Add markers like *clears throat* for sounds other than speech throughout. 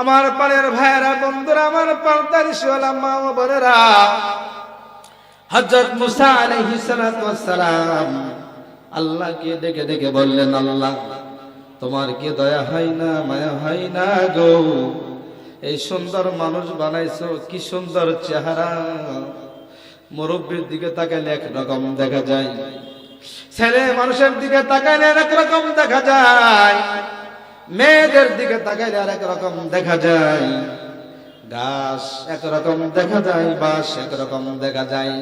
আমার পাড়ের ভাইয়েরা, বন্ধুরা, আমার পর্দার শিওলা মা ও বোনেরা, হযরত মুসা আলাইহিস সালাম আল্লাহকে দেখে দেখে বললেন, আল্লাহ, তোমার কি দয়া হয় না, মায়া হয় না গো? এই সুন্দর মানুষ বানাইছো, কি সুন্দর চেহারা। মুরব্বীর দিকে তাকাইলে একরকম দেখা যায়। ছেলে মানুষের দিকে তাকাইলে এক রকম দেখা যায়। মেয়েদের দিকে তাকাইলে আর রকম দেখা যায়। গাছ একরকম দেখা যায় বাস একরকম দেখা যায়।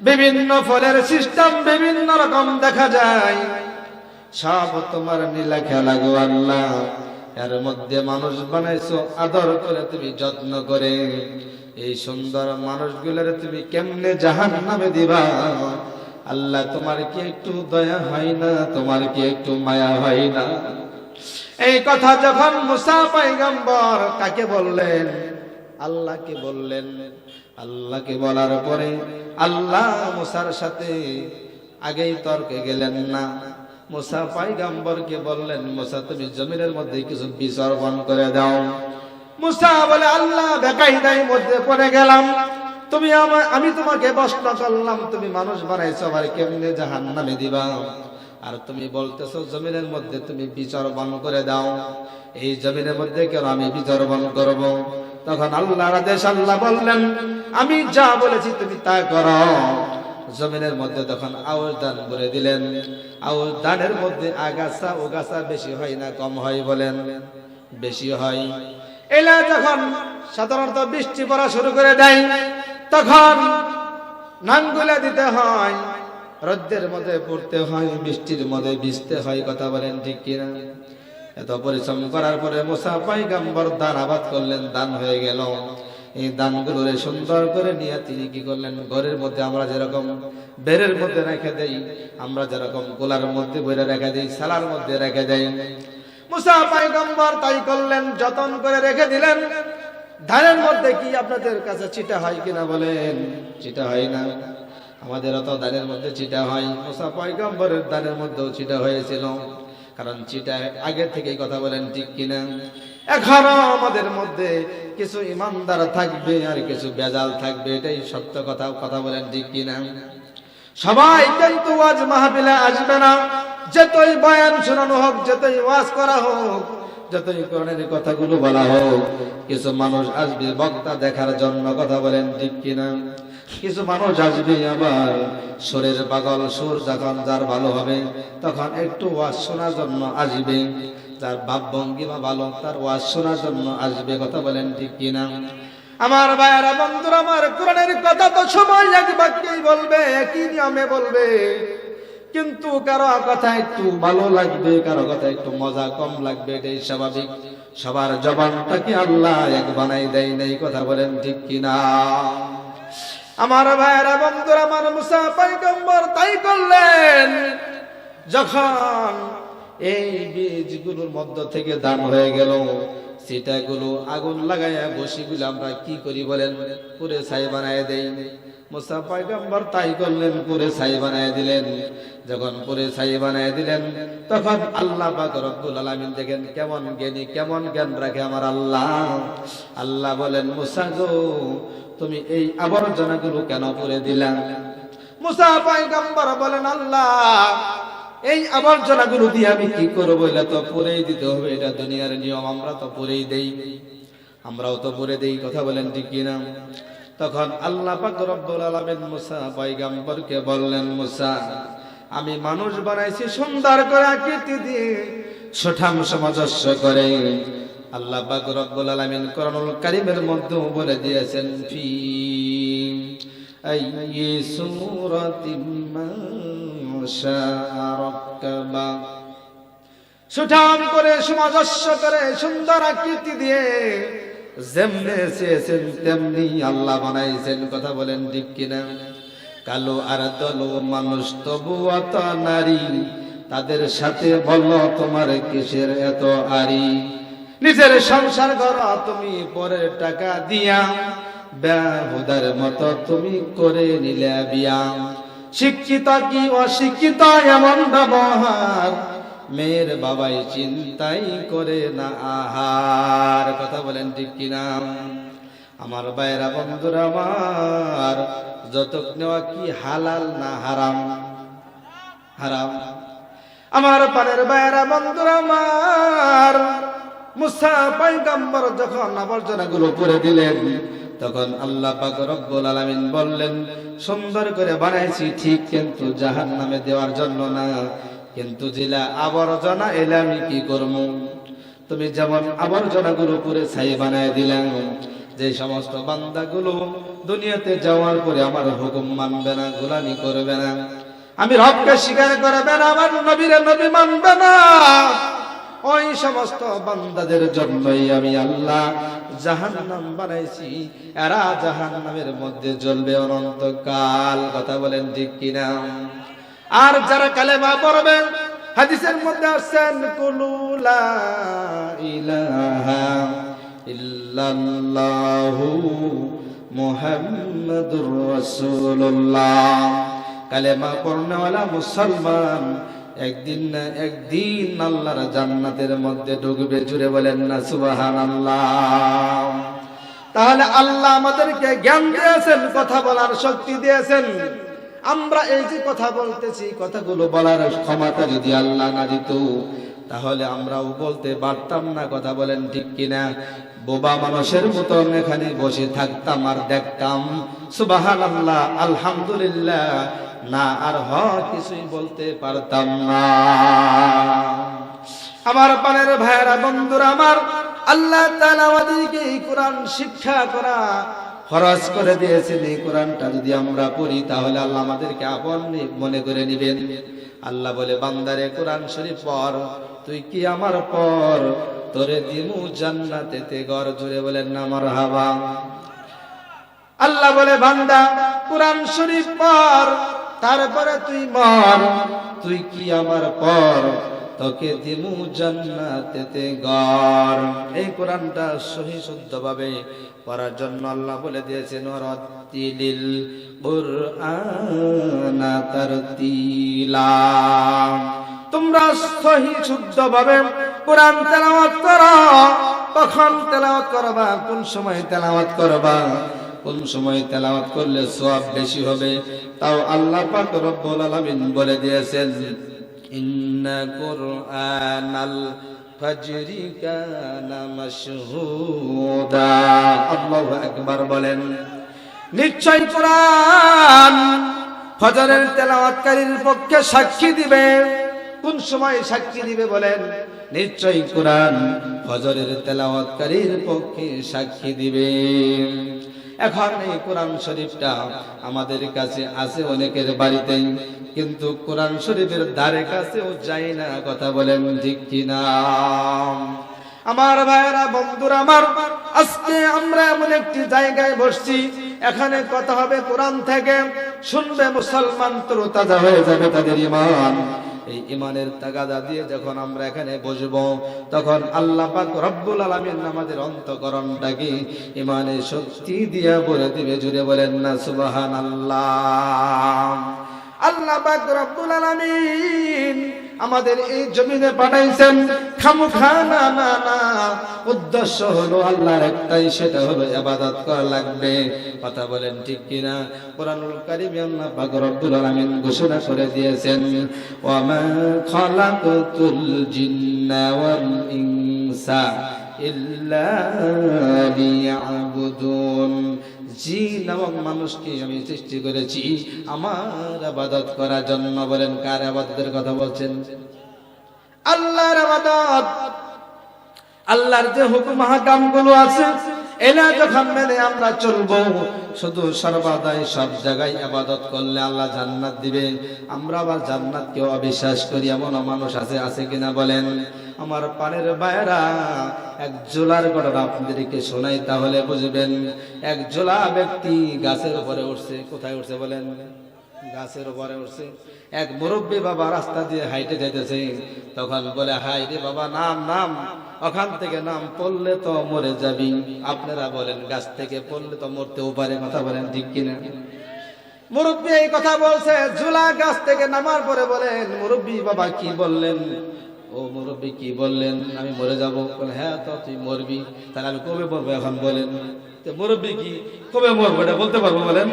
বিভিন্ন ফলের সিস্টেম বিভিন্ন রকম দেখা যায়। সব তোমার নীলা খেলা গো আল্লাহ। এর মধ্যে মানুষ বানাইছো আদর করে তুমি যত্ন করে। এই সুন্দর মানুষগুলোর তুমি কেমনে জাহান নামে দিবা? আল্লাহ, তোমার কি একটু দয়া হয় না? তোমার কি একটু মায়া হয় না? এই কথা যখন মুসা পাইগম্বর কাকে বললেন? আল্লাহকে বললেন। আল্লাহকে বলার পরে আল্লাহ মুসার সাথে আগেই তর্কে গেলেন না। মুসা পাইগাম্বরকে বললেন, মুসা, তুমি জমিনের মধ্যে কিছু বিসর্পণ করে দাও। মুসা বলে, আল্লাহ বেকাই নাই মধ্যে পড়ে গেলাম। তুমি আমার, আমি তোমাকে প্রশ্ন করলাম, তুমি মানুষ বানাইছো, আবার কেমনে জাহান নামে দিবা? আর তুমি বলতেছো, জমিনের মধ্যে তুমি বিচরবন করে দাও। এই জমিনের মধ্যে কেন আমি বিচরবন করব? তখন আল্লাহ আদেশ, আল্লাহ বললেন, আমি যা বলেছি তুমি তা করো। জমিনের মধ্যে তখন আউশ দান করে দিলেন। আউশ দানের মধ্যে আগাছা ও গাছা বেশি হয় না, কম হয় বলেন। বেশি হয়। এলা যখন সাধারণত বৃষ্টি পড়া শুরু করে দেয়, তখন নাঙ্গুলা দিতে হয়। রোদ্রের মধ্যে পড়তে হয়, বৃষ্টির মধ্যে ভিজতে হয়, কথা বলেন ঠিক কিনা? এত পরিশ্রম করার পরে মোসা পাইগাম্বর দান আবাদ করলেন, দান হয়ে গেল। এই দানগুলোরে সুন্দর করে নিয়ে তিনি কি করলেন? ঘরের মধ্যে আমরা যেরকম বেরের মধ্যে রেখে দেই, আমরা যেরকম গোলার মধ্যে বইরে রেখে দেই সালার মধ্যে রেখে দেই। মুসা পাইগম্বর তাই করলেন, যতন করে রেখে দিলেন। ধানের মধ্যে কি আপনাদের কাছে চিটা হয় কিনা বলেন? চিটা হয় না। আমাদের অত দানের মধ্যে চিটা হয়। মুসা পয়গম্বরের দানের মধ্যেও চিটা হয়েছিল। কারণ চিটা আগে থেকেই কথা বলেন ঠিক কিনা? এখনও আমাদের মধ্যে কিছু ইমানদার থাকবে আর কিছু বেজাল থাকবে, এটাই সত্য কথা কথা বলেন ঠিক কিনা? সবাই কিন্তু আজ মাহফিলে আসবে না। যতই বয়ান শোনানো হোক, যতই ওয়াজ করা হোক, যতই কোরআনের কথাগুলো বলা হোক, কিছু মানুষ আসবে বক্তা দেখার জন্য কথা বলেন ঠিক কিনা? কিছু মানুষ আসবে আবার সুরের পাগল, সুর যখন যার ভালো হবে, তখন একটু ওয়াজ শোনার জন্য আসবে। যার ভাব ভঙ্গিমা ভালো তার ওয়াজ শোনার জন্য আসবে, কথা বলেন ঠিক কিনা? আমার ভাইয়ারা, বন্ধুরা, আমার কোরআনের কথা তো সময় এক বাক্যেই বলবে, একই নিয়মে বলবে। কিন্তু কারও কথা একটু ভালো লাগবে, কারও কথা একটু মজা কম লাগবে, এটাই স্বাভাবিক। সবার জবানটাকে আল্লাহ এক বানাই দেয় নাই, কথা বলেন ঠিক কিনা? আমার ভাইয়েরা, বন্ধুরা, আমার মুসা পয়গম্বর তাই করলেন। যখন এই বীজগুলোর মধ্য থেকে দান হয়ে গেল, সেটাগুলো আগুন লাগাইয়া বসিগুলো আমরা কি করি বলেন? পুরে ছাই বানায় দেই। মুসা পয়গম্বর তাই করলেন, পুরে ছাই বানায় দিলেন। যখন পুরে ছাই বানায় দিলেন, তখন আল্লাহ পাক রব্বুল আলামিন দেখেন, কেমন জ্ঞানী, কেমন জ্ঞান রাখে আমার আল্লাহ। আল্লাহ বলেন, মুসা গো তুমি এই আবর্জনা আবর্জনাগুলো কেন করে দিলা? মুসা পয়গম্বর বলেন, আল্লাহ, এই আবর্জনাগুলো দিয়ে আমি কি করব? এটা তো পরেই দিতে হবে, এটা দুনিয়ার নিয়ম, আমরা তো পরেই দেই। আমরাও তো পরে দেই, কথা বলেন ঠিক কিনা? তখন আল্লাহ পাক রব্বুল আলামিন মুসা পয়গম্বরকে বললেন, মুসা, আমি মানুষ বানাইছি সুন্দর করে আকৃতি দিয়ে, সুঠাম সামঞ্জস্য করে। আল্লাহ পাক রব্বুল আলামিন কোরআনুল কারীমের মধ্যে বলে দিয়েছেন, ফি আইয়ি সুঠাম করে সামঞ্জস্য করে, সুন্দর আকৃতি দিয়ে যেমনে চেয়েছেন, তেমনি আল্লাহ বানাইছেন। কথা বলেন ঠিক কিনা? কালো আর দলো মানুষ তবু অত নারী, তাদের সাথে বলো তোমার কিসের এত আরি নিজের সংসার কর, তুমি পরের টাকা দিয়া। বেহুদার মতো তুমি করে নিলে বিয়া। শিক্ষিত কি অশিক্ষিত এমন ব্যবহার? মেয়ের বাবাই চিন্তাই করে না আহার। কথা বলেন ঠিক কিনা? আমার বাইরা বন্ধুরা আমার, যতক নেওয়া কি হালাল না হারাম? হারাম। আমার পানের বাইরা বন্ধুরা আমার মুসা পাইগাম্বর যখন আবর্জনাগুলো করে দিলেন, তখন আল্লাহ পাক রব্বুল আলামিন বললেন, সুন্দর করে বানাইছি, ঠিক কিন্তু জাহান নামে দেওয়ার জন্য না। কিন্তু জিলা আবর্জনা এলে আমি কি করব? তুমি যেমন আবর্জনাগুলো করে ছাই বানায় দিলাম যে সমস্ত বান্দাগুলো দুনিয়াতে যাওয়ার পরে আমার হুকুম মানবে না, গোলামি করবে না। আমি রবকে স্বীকার করবে না, আমার নবীরে নবী মানবে না। ওই সমস্ত বান্দাদের জন্যই আমি আল্লাহ জাহান্নাম বানাইছি। এরা জাহান্নামের মধ্যে জ্বলবে অনন্তকাল। কথা বলেন ঠিক কিনা? আর যারা কালেমা পড়বে, হাদিসের মধ্যে আসছেন কুলুলা ইলাহা ইল্লাল্লাহু মুহাম্মাদুর রাসূলুল্লাহ। কালেমা পড়নেওয়ালা মুসলমান একদিন না একদিন আল্লাহর জান্নাতের মধ্যে ঢুকবে জুড়ে বলেন না সুবাহান আল্লাহ তাহলে আল্লাহ আমাদেরকে জ্ঞান দিয়েছেন, কথা বলার শক্তি দিয়েছেন। আমরা এই যে কথা বলতেছি, কথাগুলো বলার ক্ষমতা যদি আল্লাহ না দিত, তাহলে আমরাও বলতে পারতাম না, কথা বলেন ঠিক কিনা। বোবা মানুষের মতন এখানে বসে থাকতাম আর দেখতাম সুবাহান আল্লাহ আলহামদুলিল্লাহ, না আর হ কিছুই বলতে পারতাম না। আমার পানের ভাইয়েরা, বন্ধুরা আমার, আল্লাহ তাআলা আমাদেরকে এই কোরআন শিক্ষা করা খরচ করে দিয়েছেন। এই কোরআনটা যদি আমরা পড়ি, তাহলে আল্লাহ আমাদেরকে আপন মনে করে নিবেন। আল্লাহ বলে, বান্দারে, কোরআন শরীফ পর তুই কি আমার পর তোরে দিমু জান্নাতেতে ঘর জুড়ে বলেন না আমার হাবা আল্লাহ বলে, বান্দা, কোরআন শরীফ পর তারপরে তুই মর, তুই কি আমার পর? তোকে দিমু জান্নাতেতে গর এই কোরআনটা সহি শুদ্ধ ভাবে পড়ার জন্য আল্লাহ বলে দিয়েছেন ওয়ারাতিলিল কুরআনা তারতিলা। তোমরা সহি শুদ্ধ ভাবে কোরআন তেলাওয়াত করো। কখন তেলাওয়াত করবা? কোন সময় তেলাওয়াত করবা? কোন সময় তেলাওয়াত করলে সওয়াব বেশি হবে? তাও আল্লাহ পাক রব্বুল আলামিন বলে দিয়েছেন, ইন্না কুরআনাল ফাজরি কানা মাশহুদা। আল্লাহু আকবার বলেন, নিশ্চয় কোরআন ফজরের তেলাওয়াতকারীর পক্ষে সাক্ষী দিবে। কোন সময় সাক্ষী দিবে বলেন? নিশ্চয়ই কোরআন ফজরের তেলাওয়াতকারীর পক্ষে সাক্ষী দিবে। এখন এই কোরআন শরীফটা আমাদের কাছে আছে অনেকের বাড়িতে, কিন্তু কোরআন শরীফের ধারে কাছেও যাই না, কথা বলেন ঠিক কিনা? আমার ভাইয়েরা, বন্ধুরা আমার, আজকে আমরা এমন একটি জায়গায় বসছি, এখানে কথা হবে কোরআন থেকে, শুনবে মুসলমান তো তাজা হয়ে যাবে তাদের ইমান। এই ইমানের তাগাদা দিয়ে যখন আমরা এখানে বসব, তখন আল্লাহ পাক রব্বুল আলামিন আমাদের অন্তকরণটাকে ইমানের শক্তি দিয়া বলে দিবে, জুড়ে বলেন না, সুবহানাল্লাহ। আল্লাহ পাক রব্বুল আলামিন আমাদের এই জমিনে পাঠাইছেন। খামুখা, না না না। উদ্দেশ্য হলো আল্লাহর একটাই, সেটা হলো ইবাদত করা লাগবে। কথা বলেন ঠিক কিনা? কোরআনুল কারিমে আল্লাহ পাক রব্বুল আলামিন ঘোষণা করে দিয়েছেন ওয়া মা খালাকাতুল জিন্না ওয়াল ইনসা ইল্লা জিন এবং মানুষকে আমি সৃষ্টি করেছি। আমার আবাদত করার জন্য বলেন, কার আবাদতের কথা বলছেন? আল্লাহর আবাদত। আল্লাহর যে হুকুম হাকামগুলো আছে এলা যখন মেনে আমরা চলবো, শুধু সর্বদাই সব জায়গায় আবাদত করলে আল্লাহ জান্নাত দিবে আমরা আবার জান্নাত কেউ অবিশ্বাস করি এমন মানুষ আছে আছে কিনা বলেন? আমার পানের বায়রা, এক জোলার ঘটনা আপনাদেরকে শোনাই তাহলে বুঝবেন। এক জোলা ব্যক্তি গাছের উপরে উঠছে, কোথায় উঠছে বলেন? গাছের উপরে উঠছে। এক মুরব্বী বাবা রাস্তা দিয়ে হাইটে যাইতেছে, তখন বলে হাই রে বাবা, নাম নাম, ওখান থেকে নাম পড়লে তো মরে যাবি। আপনারা বলেন, গাছ থেকে পড়লে তো মরতেও পারে। কথা বলেন, ঠিক কিনা? মুরব্বী এই কথা বলছে, ঝুলা গাছ থেকে নামার পরে বলেন, মুরব্বী বাবা কি বললেন? ও মুরব্বী কি বললেন? আমি মরে যাব। হ্যাঁ তো তুই মরবি। তাহলে আমি কবে মরবো এখন? বলেন। তো মুরব্বী কি? কবে মরবো এটা বলতে পারব? বলেন।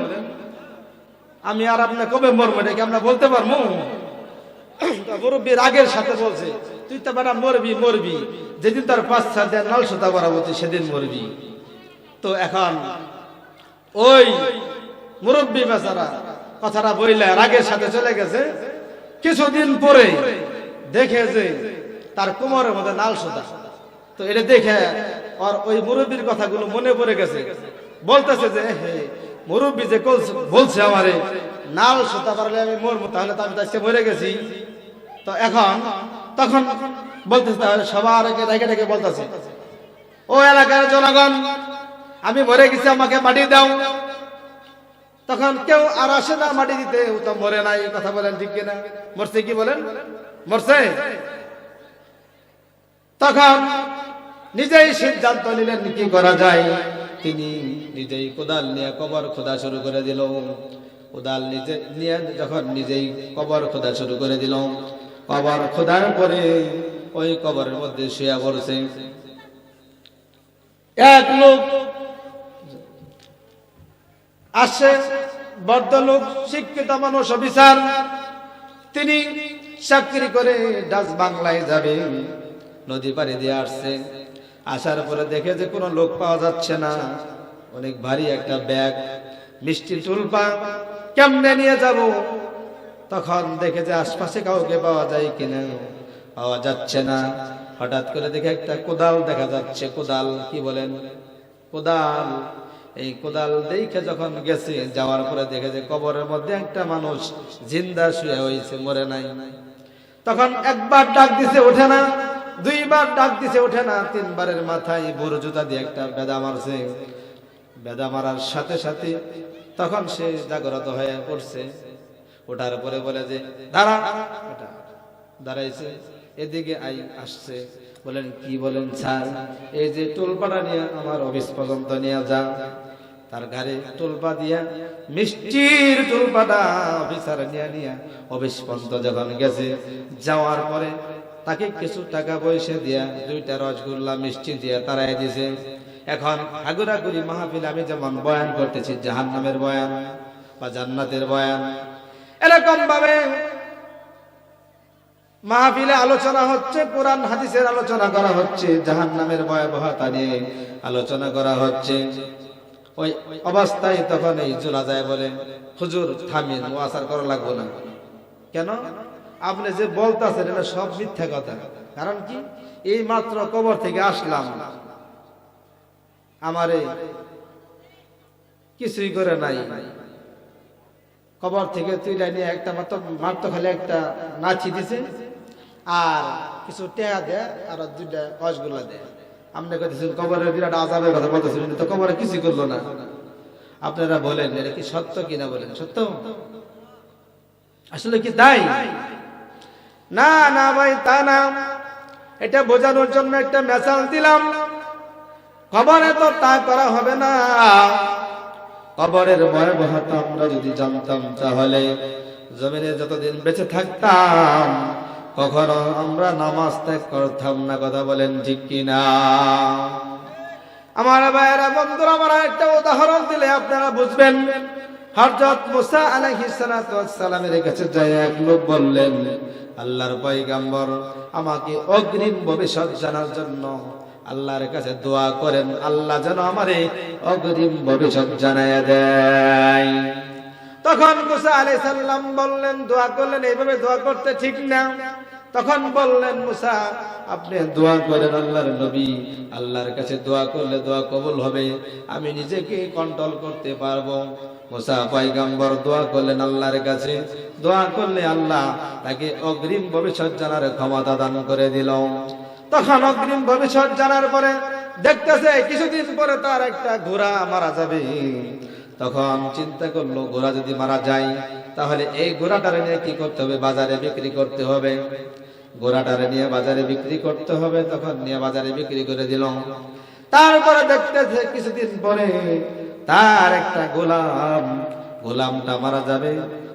আমি আর আপনার কবে মরবো এটা কি আমরা বলতে পারব? *clears throat* মুরব্বী রাগের সাথে বলছে, তুই তো বেটা মরবি মরবি। যেদিন তার পাঁচ সাত দেন নাল সুতা করাবো তুই সেদিন মরবি। তো এখন ওই মুরব্বী বেচারা কথাটা বইলে রাগের সাথে চলে গেছে। কিছুদিন পরে দেখে যে তার কোমরের মধ্যে নাল সুতা তো এটা দেখে আর ওই মুরব্বীর কথাগুলো মনে পড়ে গেছে। বলতেছে যে, হে, মুরব্বী যে বলছে আমারে নাল সুতা পারলে আমি মরবো, তাহলে তো আমি তো আজকে মরে গেছি। তো এখন, তখন বলতেছে সবার ডেকে ডেকে বলতেছে, ও এলাকার জনগণ, আমি মরে গেছি, আমাকে মাটি দাও। তখন কেউ আর আসে না মাটি দিতে, ও তো মরে নাই, কথা বলেন ঠিক কিনা? মরছে কি বলেন? মরছে? তখন নিজেই সিদ্ধান্ত নিলেন কি করা যায়। তিনি নিজেই কোদাল নিয়ে কবর খোদা শুরু করে দিল। কোদাল নিজে নিয়ে যখন নিজেই কবর খোদা শুরু করে দিল, কবর খোদার পরে ওই কবরের মধ্যে শুয়ে পড়ছে। এক লোক আসে বদ্ধলোক শিক্ষিত মানুষ, অফিসার। তিনি চাকরি করে ডাচ বাংলায় যাবে। নদী পাড়ি দিয়ে আসছে। আসার পরে দেখে যে কোনো লোক পাওয়া যাচ্ছে না। অনেক ভারী একটা ব্যাগ, মিষ্টি টুলপা, কেমনে নিয়ে যাব? তখন দেখে যে আশপাশে কাউকে পাওয়া যায় কিনা, পাওয়া যাচ্ছে না। হঠাৎ করে দেখে একটা কোদাল দেখা যাচ্ছে। কোদাল, কি বলেন? কোদাল। এই কোদাল দেখে যখন গেছে, যাওয়ার পরে দেখে যে কবরের মধ্যে একটা মানুষ জিন্দা শুয়ে হয়েছে, মরে নাই। তখন একবার ডাক দিছে, ওঠে না। দুইবার ডাক দিছে, ওঠে না। তিনবারের মাথায় বড় জুতা দিয়ে একটা বেদা মারছে। বেদা মারার সাথে সাথে তখন সে জাগ্রত হয়ে পড়ছে। ওঠার পরে বলে যে, দাঁড়া। দাঁড়াইছে, এদিকে আই আসছে। বলেন, কি বলেন স্যার? এই যে টোলপাটা নিয়ে আমার অফিস পর্যন্ত নিয়ে যা। তার ঘরে টোলপা দিয়া মিষ্টির টোলপাটা অফিসার নিয়ে নিয়ে অফিস পর্যন্ত যখন গেছে, যাওয়ার পরে তাকে কিছু টাকা পয়সা দিয়া, দুইটা রসগোল্লা মিষ্টি দিয়া তারাই দিছে। এখন হাগুরাগুড়ি মাহফিল আমি যেমন বয়ান করতেছি জাহান নামের বয়ান বা জান্নাতের বয়ান এরকম ভাবে মাহফিলে আলোচনা হচ্ছে, কোরআন হাদিসের আলোচনা করা হচ্ছে জাহান নামের ভয়াবহতা নিয়ে আলোচনা করা হচ্ছে। ওই অবস্থায় তখন এই জোলা যায় বলে, হুজুর থামিন, ও আসার করা লাগবো না। কেন? আপনি যে বলতেছেন, এটা সব মিথ্যা কথা। কারণ কি? এই মাত্র কবর থেকে আসলাম। আমারে কিছুই করে নাই। কবর থেকে তুইলা নিয়ে একটা মাত্র মাত্র খালি একটা নাচি দিছে। আর কিছু টেয়া দেয় আর দুইটা রসগোল্লা দেয় আপনি কইতেছেন, কবরের বিরাট আজাবের কথা বলতেছিলেন তো কবরে কিছুই করল না। আপনারা বলেন, এটা কি সত্য কিনা বলেন? সত্য? আসলে কি তাই না না ভাই, তা না। এটা বোঝানোর জন্য একটা মেসাল দিলাম। খবরে তো তা করা হবে না। কবরের ভয়াবহতা আমরা যদি জানতাম তাহলে জমিনে যতদিন বেঁচে থাকতাম, কখনো আমরা নামাজ ত্যাগ করতাম না, কথা বলেন ঠিক কিনা? আমার ভাইয়েরা, বন্ধুরা, আমার একটা উদাহরণ দিলে আপনারা বুঝবেন। হযরত মুসা আলাইহিস সালাতু ওয়াস সালামের কাছে যায় এক লোক বললেন, আল্লাহর পয়গম্বর, আমাকে অগ্রিম ভবিষ্যৎ জানার জন্য আল্লাহর কাছে দোয়া করেন। আল্লাহ যেন আমারে অগ্রিম ভবিষ্যৎ জানায় দেয়। তখন মুসা আলাইহিস সালাম বললেন, দোয়া করলেন, এইভাবে দোয়া করতে ঠিক না। তখন বললেন, মুসা, আপনি দোয়া করেন আল্লাহর নবী। আল্লাহর কাছে দোয়া করলে দোয়া কবুল হবে। আমি নিজেকে কন্ট্রোল করতে পারব। দোয়া করলেন আল্লাহর কাছে। দোয়া করলে আল্লাহ তাকে অগ্রিম ভবিষ্যৎ জানার ক্ষমতা দান করে দিল। তখন অগ্রিম ভবিষ্যৎ জানার পরে দেখতেছে কিছুদিন পরে তার একটা ঘোড়া মারা যাবে। তখন চিন্তা করল, ঘোড়া যদি মারা যায়, তাহলে এই ঘোড়াটারে নিয়ে কি করতে হবে? বাজারে বিক্রি করতে হবে। ঘোড়াটারে নিয়ে বাজারে বিক্রি করতে হবে, তখন নিয়ে বাজারে বিক্রি করে দিল। তারপরে দেখতেছে কিছুদিন পরে তার একটা গোলাম। গোলামটা মারা যাবে।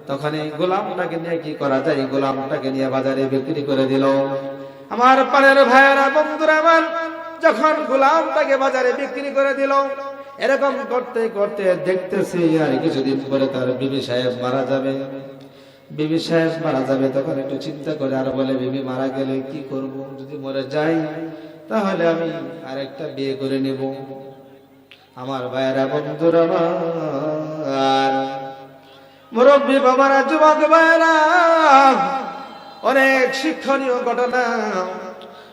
তখন এই গোলামটাকে নিয়ে কি করা যায়? গোলামটাকে নিয়ে বাজারে বিক্রি করে দিল। আমার পানের ভাইয়েরা, বন্ধুরা আমার, যখন গোলামটাকে বাজারে বিক্রি করে দিল, এরকম করতে করতে দেখতেছি আর কিছুদিন পরে তার বিবি সাহেব মারা যাবে। বিবি সাহেব মারা যাবে, তখন একটু চিন্তা করে আর বলে, বিবি মারা গেলে কি করব? যদি মরে যাই, তাহলে আমি আরেকটা বিয়ে করে নেব। আমার ভাইয়েরা বন্ধুরা মুরব্বী বাবারা, যুবক ভাইয়েরা, অনেক শিক্ষণীয় ঘটনা।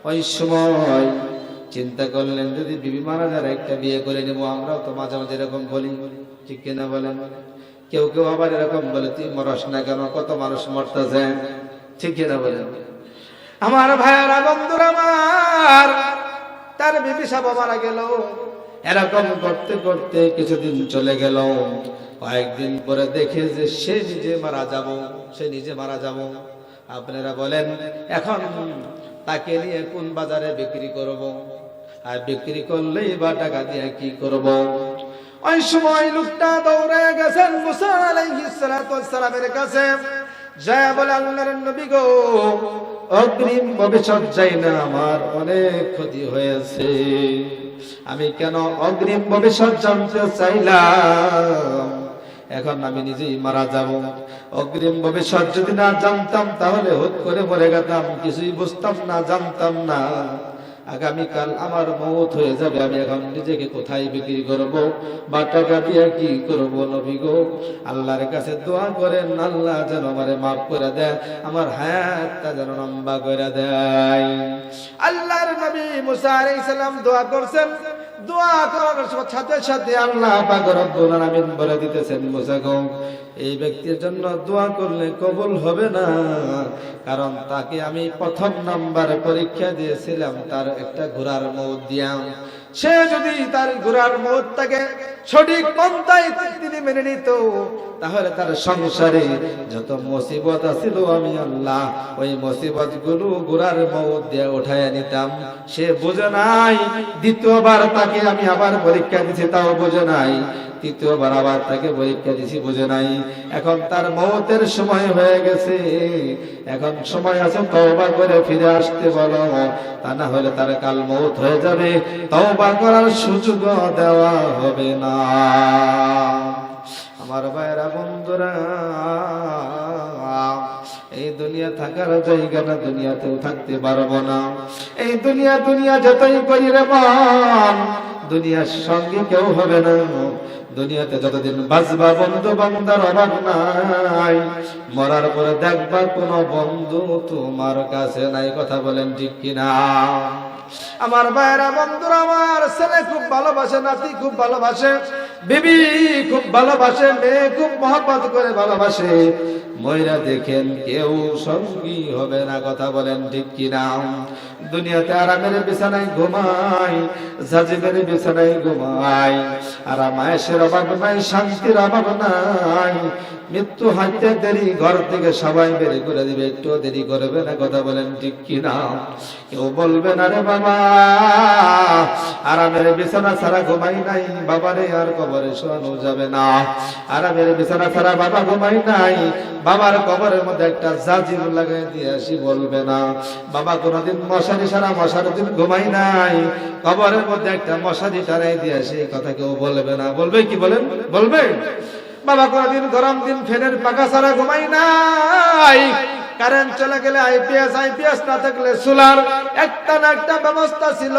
ওই সময় চিন্তা করলেন, যদি বিবি মারা যারা একটা বিয়ে করে নেব, আমরাও তো মাঝে মাঝে এরকম বলি। ঠিক কিনা বলেন? কেউ কেউ আবার এরকম বলে, তুই মরস না কেন? কত মানুষ মরতেছে? ঠিক কিনা বলেন? আমার ভাইয়েরা, বন্ধুরা আমার, তার বিবি সাবা মারা গেল। এরকম করতে করতে কিছুদিন চলে গেল। কয়েকদিন পরে দেখে যে সে নিজে মারা যাব, সে নিজে মারা যাব। আপনারা বলেন, এখন তাকে নিয়ে কোন বাজারে বিক্রি করব? আর বিক্রি করলেই বা টাকা দিয়ে কি করব? ওই সময় লোকটা দৌড়ে গেছেন মুসা আলাইহিস ওয়াসসালামের কাছে। অগ্রিম ভবিষ্যৎ আমার অনেক ক্ষতি হয়েছে। আমি কেন অগ্রিম ভবিষ্যৎ জানতে চাইলাম? এখন আমি নিজেই মারা যাব। অগ্রিম ভবিষ্যৎ যদি না জানতাম, তাহলে হুট করে মরে গেতাম, কিছুই বুঝতাম না, জানতাম না। আগামীকাল আমার মত হয়ে যাবে। আমি এখন নিজেকে কোথায় বিক্রি করব? বা টাকা দিয়ে কি করব নবী গো? আল্লাহর কাছে দোয়া করেন, আল্লাহ যেন আমারে মাফ করে দেয় আমার হায়াতটা যেন লম্বা করে দেয়। আল্লাহর নবী মুসা আলাইহিস সালাম দোয়া করছেন এই ব্যক্তির জন্য দোয়া করলে কবুল হবে না। কারণ তাকে আমি প্রথম নাম্বার পরীক্ষা দিয়েছিলাম, তার একটা ঘোরার মৌত দিয়াম। সে যদি তার ঘোড়ার মৌতটাকে সঠিক পন্থায় তিনি মেনে নিত, তাহলে তার সংসারে যত মুসিবত আসিল আমি আল্লাহ, ওই মুসিবতগুলো ঘোরার মৌত দিয়ে উঠায় নিতাম। সে বোঝে নাই, দ্বিতীয়বার তাকে আমি আবার পরীক্ষা দিছি, তাও বোঝে নাই। তৃতীয়বার আবার তাকে পরীক্ষা দিছি, বোঝে নাই। এখন তার মৌতের সময় হয়ে গেছে। এখন সময় আছে, তওবা করে ফিরে আসতে বলো। তা না হলে তার কাল মৌত হয়ে যাবে। তওবা করার সুযোগ দেওয়া হবে না। আমার ভাইরা বন্ধুরা, এই দুনিয়া থাকার জায়গা না, দুনিয়াতেও থাকতে পারব না। এই দুনিয়া দুনিয়া যতই করি রে মন দুনিয়ার সঙ্গে কেউ হবে না। দুনিয়াতে যতদিন বাঁচবা বন্ধু বান্দার অভাব নাই, মরার পরে দেখবার কোন বন্ধু তোমার কাছে নাই, কথা বলেন ঠিক কিনা? আমার ভাইরা বন্ধুরা, আমার ছেলে খুব ভালোবাসে, নাতি খুব ভালোবাসে, বিবি খুব ভালোবাসে, মেয়ে খুব মহব্বত করে ভালোবাসে। ময়রা দেখেন কেউ সঙ্গী হবে না, কথা বলেন ঠিক কিনা? দুনিয়াতে আরামের বিছানায় ঘুমাই, জাজিমের বিছানায় ঘুমাই আরাম আয়েসের অভাব নাই, শান্তির অভাব নাই। মৃত্যু হাঁটতে দেরি, ঘর থেকে সবাই বের করে দিবে, একটু দেরি করবে না, কথা বলেন ঠিক কিনা? কেউ বলবে না রে বাবা, আরামের বিছানা ছাড়া ঘুমাই নাই, বাবারে আর কবরে শোয়ানো যাবে না। আরামের বিছানা ছাড়া বাবা ঘুমাই নাই বাবার কবরের মধ্যে একটা জাজির লাগাই দিয়ে আসি, বলবে না। বাবা কোনোদিন মশারি সারা মশার দিন ঘুমাই নাই। কবরের মধ্যে একটা মশারি টানাই দিয়ে আসি কথা কেউ বলবে না। বলবে কি বলেন? বলবে? বাবা কোনদিন গরম দিন ফেনের পাকা সারা ঘুমাই নাই। কারেন্ট চলে গেলে আইপিএস আইপিএস না থাকলে সোলার। একটা না একটা ব্যবস্থা ছিল।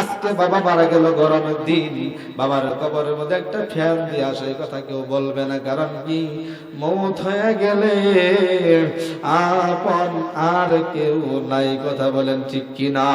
আজকে বাবা মারা গেল গরমের দিন। বাবার কবরের মধ্যে একটা ফ্যান দিয়ে আসে কথা কেউ বলবে না। কারণ কি? মৌত হয়ে গেলে আপন আর কেউ নাই, কথা বলেন ঠিক কিনা?